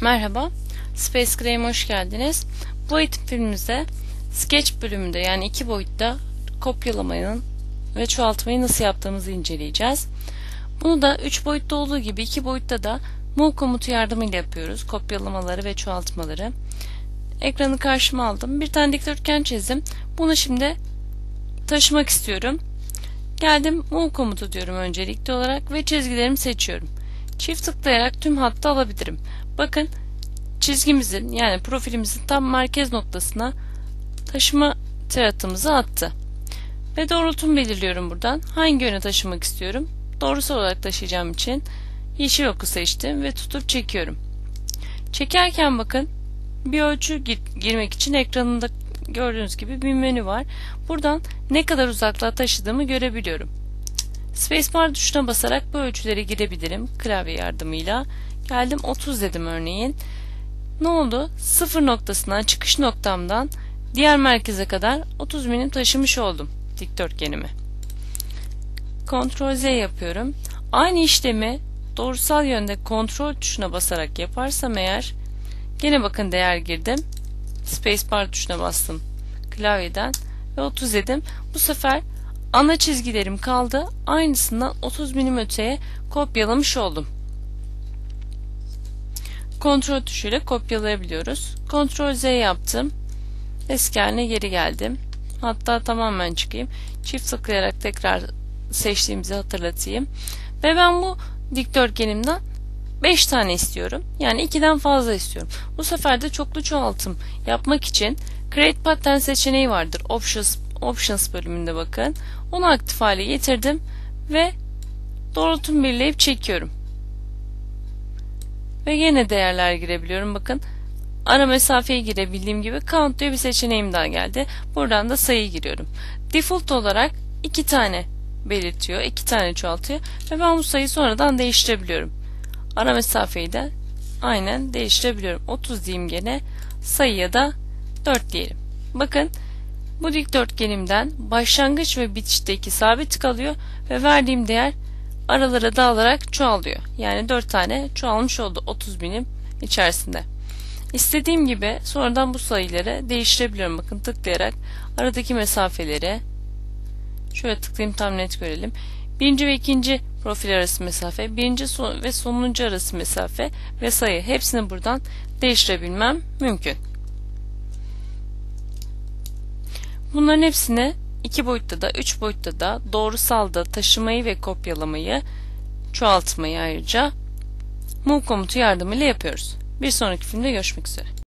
Merhaba, Space Grey'e hoş geldiniz. Bu eğitim filmimizde Sketch bölümünde yani iki boyutta kopyalamanın ve çoğaltmayı nasıl yaptığımızı inceleyeceğiz. Bunu da üç boyutta olduğu gibi iki boyutta da move komutu yardımıyla yapıyoruz. Kopyalamaları ve çoğaltmaları. Ekranı karşıma aldım. Bir tane dikdörtgen çizdim. Bunu şimdi taşımak istiyorum. Geldim move komutu diyorum öncelikli olarak ve çizgilerimi seçiyorum. Çift tıklayarak tüm hattı alabilirim. Bakın çizgimizin yani profilimizin tam merkez noktasına taşıma tiratımızı attı. Ve doğrultumu belirliyorum buradan. Hangi yöne taşımak istiyorum? Doğrusal olarak taşıyacağım için yeşil oku seçtim ve tutup çekiyorum. Çekerken bakın bir ölçü girmek için ekranında gördüğünüz gibi bir menü var. Buradan ne kadar uzaklığa taşıdığımı görebiliyorum. Spacebar tuşuna basarak bu ölçüleri girebilirim klavye yardımıyla. Geldim 30 dedim örneğin. Ne oldu? Sıfır noktasından çıkış noktamdan diğer merkeze kadar 30 milim taşımış oldum dikdörtgenimi. Ctrl Z yapıyorum. Aynı işlemi doğrusal yönde kontrol tuşuna basarak yaparsam eğer gene bakın değer girdim. Spacebar tuşuna bastım klavyeden ve 30 dedim. Bu sefer ana çizgilerim kaldı. Aynısından 30 milim öteye kopyalamış oldum. Kontrol tuşuyla kopyalayabiliyoruz. Kontrol Z yaptım. Eski haline geri geldim. Hatta tamamen çıkayım. Çift tıklayarak tekrar seçtiğimizi hatırlatayım. Ve ben bu dikdörtgenimden 5 tane istiyorum. Yani 2'den fazla istiyorum. Bu sefer de çoklu çoğaltım yapmak için Create Pattern seçeneği vardır. Options, Options bölümünde bakın. Onu aktif hale getirdim ve doğrultumu belirleyip çekiyorum. Ve yine değerler girebiliyorum. Bakın ara mesafeye girebildiğim gibi count diye bir seçeneğim daha geldi. Buradan da sayı giriyorum. Default olarak iki tane belirtiyor. iki tane çoğaltıyor. Ve ben bu sayıyı sonradan değiştirebiliyorum. Ara mesafeyi de aynen değiştirebiliyorum. 30 diyeyim gene. Sayıya da 4 diyelim. Bakın bu dikdörtgenimden başlangıç ve bitişteki sabit kalıyor ve verdiğim değer aralara dağılarak çoğalıyor. Yani 4 tane çoğalmış oldu 30 binim içerisinde. İstediğim gibi sonradan bu sayıları değiştirebiliyorum. Bakın tıklayarak aradaki mesafeleri şöyle tıklayayım tam net görelim. Birinci ve ikinci profil arası mesafe, birinci ve sonuncu arası mesafe ve sayı hepsini buradan değiştirebilmem mümkün. Bunların hepsini iki boyutta da üç boyutta da doğrusalda taşımayı ve kopyalamayı çoğaltmayı ayrıca move komutu yardımıyla yapıyoruz. Bir sonraki filmde görüşmek üzere.